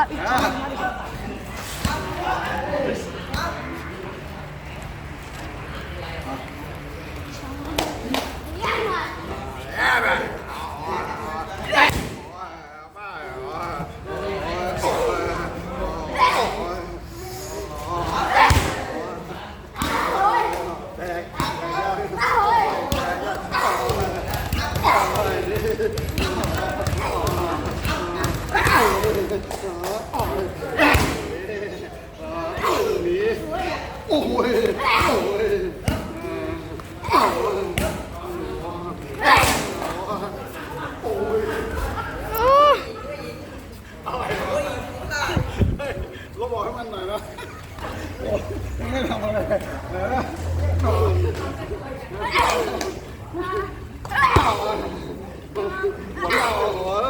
Let you. Oh, ครับโอ้ยโอ้ยเราบอกให้มันหน่อยนะโอ้ยไม่ทำอะไรนะได้แล้วหนูอยู่ใกล้ๆอยู่ใกล้หน่อยไม่ใช่อยู่ใกล้เฮ้ย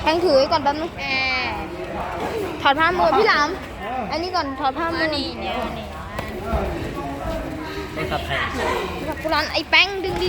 แทงถือไว้ก่อนแป๊บนึงถอดผ้ามือพี่หลาม อันนี้ก่อนถอดผ้ามือนี่เนี่ยโทรศัพท์ใครกับกุหลานไอ้แป้งดึงดิ